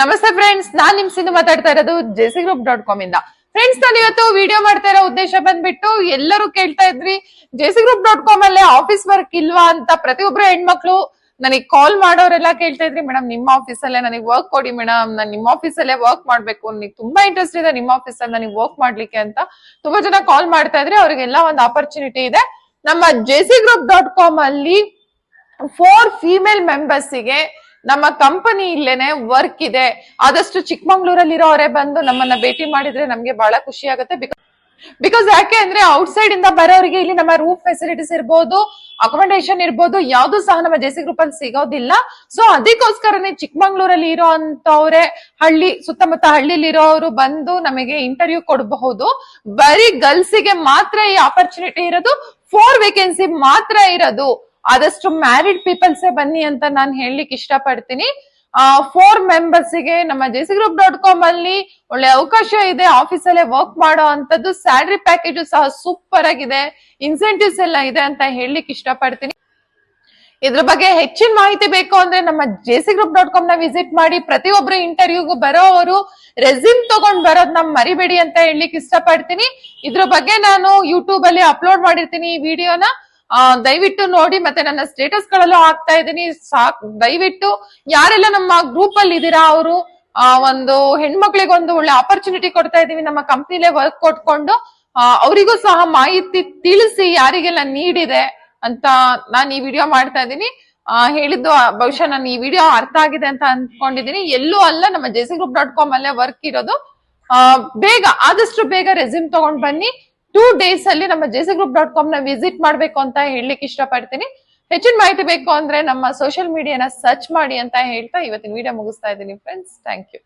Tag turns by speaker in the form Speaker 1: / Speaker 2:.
Speaker 1: ನಮಸ್ತೆ ಫ್ರೆಂಡ್ಸ್ ನಾನ್ ನಿಮ್ ಸಿಂಧು ಮಾತಾಡ್ತಾ ಇರೋದು ಜೆಸಿ ಗ್ರೂಪ್ ಡಾಟ್ ಕಾಮ್ ಇಂದ. ಫ್ರೆಂಡ್ಸ್ ನಾನು ಇವತ್ತು ವಿಡಿಯೋ ಮಾಡ್ತಾ ಇರೋ ಉದ್ದೇಶ ಬಂದ್ಬಿಟ್ಟು ಎಲ್ಲರೂ ಕೇಳ್ತಾ ಇದ್ರಿ ಜೆಸಿ ಗ್ರೂಪ್ ಡಾಟ್ ಕಾಮ್ ಅಲ್ಲೇ ಆಫೀಸ್ ವರ್ಕ್ ಇಲ್ವಾ ಅಂತ ಪ್ರತಿಯೊಬ್ರು ಹೆಣ್ಮಕ್ಳು ನನಗೆ ಕಾಲ್ ಮಾಡೋರೆಲ್ಲ ಕೇಳ್ತಾ ಇದ್ರಿ, ಮೇಡಮ್, ನಿಮ್ಮ ಆಫೀಸ್ ಅಲ್ಲೇ ನನಗೆ ವರ್ಕ್ ಕೊಡಿ, ಮೇಡಮ್. ನಾನು ನಿಮ್ಮ ಆಫೀಸ್ ಅಲ್ಲೇ ವರ್ಕ್ ಮಾಡ್ಬೇಕು. ನನಗೆ ತುಂಬಾ ಇಂಟ್ರೆಸ್ಟ್ ಇದೆ ನಿಮ್ಮ ಆಫೀಸ್ ಅಲ್ಲಿ ನನಗೆ ವರ್ಕ್ ಮಾಡ್ಲಿಕ್ಕೆ ಅಂತ. ತುಂಬಾ ಜನ ಕಾಲ್ ಮಾಡ್ತಾ ಇದ್ರಿ, ಅವ್ರಿಗೆಲ್ಲ ಒಂದು ಆಪರ್ಚುನಿಟಿ ಇದೆ. ನಮ್ಮ ಜೆಸಿ ಗ್ರೂಪ್ ಡಾಟ್ ಕಾಮ್ ಅಲ್ಲಿ ಫೋರ್ ಫೀಮೇಲ್ ಮೆಂಬರ್ಸಿಗೆ ನಮ್ಮ ಕಂಪನಿ ಇಲ್ಲೇನೆ ವರ್ಕ್ ಇದೆ. ಆದಷ್ಟು ಚಿಕ್ಕಮಂಗ್ಳೂರಲ್ಲಿ ಇರೋರೇ ಬಂದು ನಮ್ಮನ್ನ ಭೇಟಿ ಮಾಡಿದ್ರೆ ನಮ್ಗೆ ಬಹಳ ಖುಷಿ ಆಗುತ್ತೆ. ಬಿಕಾಸ್ ಯಾಕೆ ಅಂದ್ರೆ ಔಟ್ಸೈಡ್ ಇಂದ ಬರೋರಿಗೆ ಇಲ್ಲಿ ನಮ್ಮ ರೂಮ್ ಫೆಸಿಲಿಟೀಸ್ ಇರ್ಬೋದು ಅಕೊಮಡೇಷನ್ ಇರ್ಬೋದು, ಯಾವ್ದು ಸಹ ನಮ್ಮ ಜೆಸಿ ಗ್ರೂಪ್ ಅಲ್ಲಿ ಸಿಗೋದಿಲ್ಲ. ಸೊ ಅದಕ್ಕೋಸ್ಕರನೇ ಚಿಕ್ಕಮಂಗ್ಳೂರಲ್ಲಿ ಇರೋ ಅಂತವ್ರೆ ಹಳ್ಳಿ, ಸುತ್ತಮುತ್ತ ಹಳ್ಳಿಲಿ ಇರೋರು ಬಂದು ನಮಗೆ ಇಂಟರ್ವ್ಯೂ ಕೊಡಬಹುದು. ಬರೀ ಗರ್ಲ್ಸಿಗೆ ಮಾತ್ರ ಈ ಆಪರ್ಚುನಿಟಿ ಇರೋದು ಫೋರ್ ವೇಕೆನ್ಸಿ ಮಾತ್ರ ಇರೋದು. ಆದಷ್ಟು ಮ್ಯಾರಿಡ್ ಪೀಪಲ್ಸೇ ಬನ್ನಿ ಅಂತ ನಾನು ಹೇಳಲಿಕ್ಕೆ ಇಷ್ಟಪಡ್ತೀನಿ. ಫೋರ್ಗೆ ನಮ್ಮ ಜೆಸಿ ಗ್ರೂಪ್ ಡಾಟ್ ಕಾಮ್ ಅಲ್ಲಿ ಒಳ್ಳೆ ಅವಕಾಶ ಇದೆ ಆಫೀಸ್ ಅಲ್ಲೇ ವರ್ಕ್ ಮಾಡೋ ಅಂತದ್ದು ಸ್ಯಾಲರಿ ಪ್ಯಾಕೇಜ್ ಸಹ ಸೂಪರ್ ಆಗಿದೆ ಇನ್ಸೆಂಟಿವ್ಸ್ ಎಲ್ಲ ಇದೆ ಅಂತ ಹೇಳಲಿಕ್ಕೆ ಇಷ್ಟಪಡ್ತೀನಿ. ಇದ್ರ ಬಗ್ಗೆ ಹೆಚ್ಚಿನ ಮಾಹಿತಿ ಬೇಕು ಅಂದ್ರೆ ನಮ್ಮ ಜೆಸಿ ಗ್ರೂಪ್ ಡಾಟ್ ಕಾಮ್ನ ವಿಸಿಟ್ ಮಾಡಿ, ಪ್ರತಿಯೊಬ್ರು ಇಂಟರ್ವ್ಯೂಗೂ ಬರೋವರು ರೆಸ್ಯೂಮ್ ತಗೊಂಡ್ ಬರೋದ್ನ ಮರಿಬೇಡಿ ಅಂತ ಹೇಳಲಿಕ್ಕೆ ಇಷ್ಟಪಡ್ತೀನಿ. ಇದ್ರ ಬಗ್ಗೆ ನಾನು ಯೂಟ್ಯೂಬ್ ಅಲ್ಲಿ ಅಪ್ಲೋಡ್ ಮಾಡಿರ್ತೀನಿ ಈ ವಿಡಿಯೋನ ದಯವಿಟ್ಟು ನೋಡಿ ಮತ್ತೆ ನನ್ನ ಸ್ಟೇಟಸ್ ಗಳಲ್ಲೂ ಹಾಕ್ತಾ ಇದ್ದೀನಿ. ದಯವಿಟ್ಟು ಯಾರೆಲ್ಲ ನಮ್ಮ ಗ್ರೂಪ್ ಅಲ್ಲಿ ಇದೀರಾ ಅವರು ಒಂದು ಹೆಣ್ಮಕ್ಳಿಗೆ ಒಂದು ಒಳ್ಳೆ ಆಪರ್ಚುನಿಟಿ ಕೊಡ್ತಾ ಇದೀವಿ ನಮ್ಮ ಕಂಪ್ನಿಲೇ ವರ್ಕ್ ಕೊಟ್ಕೊಂಡು ಅವರಿಗೂ ಸಹ ಮಾಹಿತಿ ತಿಳಿಸಿ ಯಾರಿಗೆಲ್ಲ ನೀಡಿದೆ ಅಂತ ನಾನು ಈ ವಿಡಿಯೋ ಮಾಡ್ತಾ ಇದ್ದೀನಿ. ಹೇಳಿದ್ದು, ಬಹುಶಃ ನಾನು ಈ ವಿಡಿಯೋ ಅರ್ಥ ಆಗಿದೆ ಅಂತ ಅನ್ಕೊಂಡಿದೀನಿ ಎಲ್ಲೂ ಅಲ್ಲ, ನಮ್ಮ ಜೆಸಿ ಗ್ರೂಪ್ ಡಾಟ್ ಕಾಮ್ ಅಲ್ಲೇ ವರ್ಕ್ ಇರೋದು. ಬೇಗ, ಆದಷ್ಟು ಬೇಗ ರೆಸ್ಯೂಮ್ ತಗೊಂಡ್ ಬನ್ನಿ. ಟೂ ಡೇಸ್ ಅಲ್ಲಿ ನಮ್ಮ ಜೆಸಿ ಗ್ರೂಪ್ ಡಾಟ್ ಕಾಮ್ನ ವಿಸಿಟ್ ಮಾಡ್ಬೇಕು ಅಂತ ಹೇಳಲಿಕ್ಕೆ ಇಷ್ಟಪಡ್ತೀನಿ. ಹೆಚ್ಚಿನ ಮಾಹಿತಿ ಬೇಕು ಅಂದ್ರೆ ನಮ್ಮ ಸೋಷಿಯಲ್ ಮೀಡಿಯಾನ ಸರ್ಚ್ ಮಾಡಿ ಅಂತ ಹೇಳ್ತಾ ಇವತ್ತಿನ ವಿಡಿಯೋ ಮುಗಿಸ್ತಾ ಇದ್ದೀನಿ ಫ್ರೆಂಡ್ಸ್ ಥ್ಯಾಂಕ್ ಯು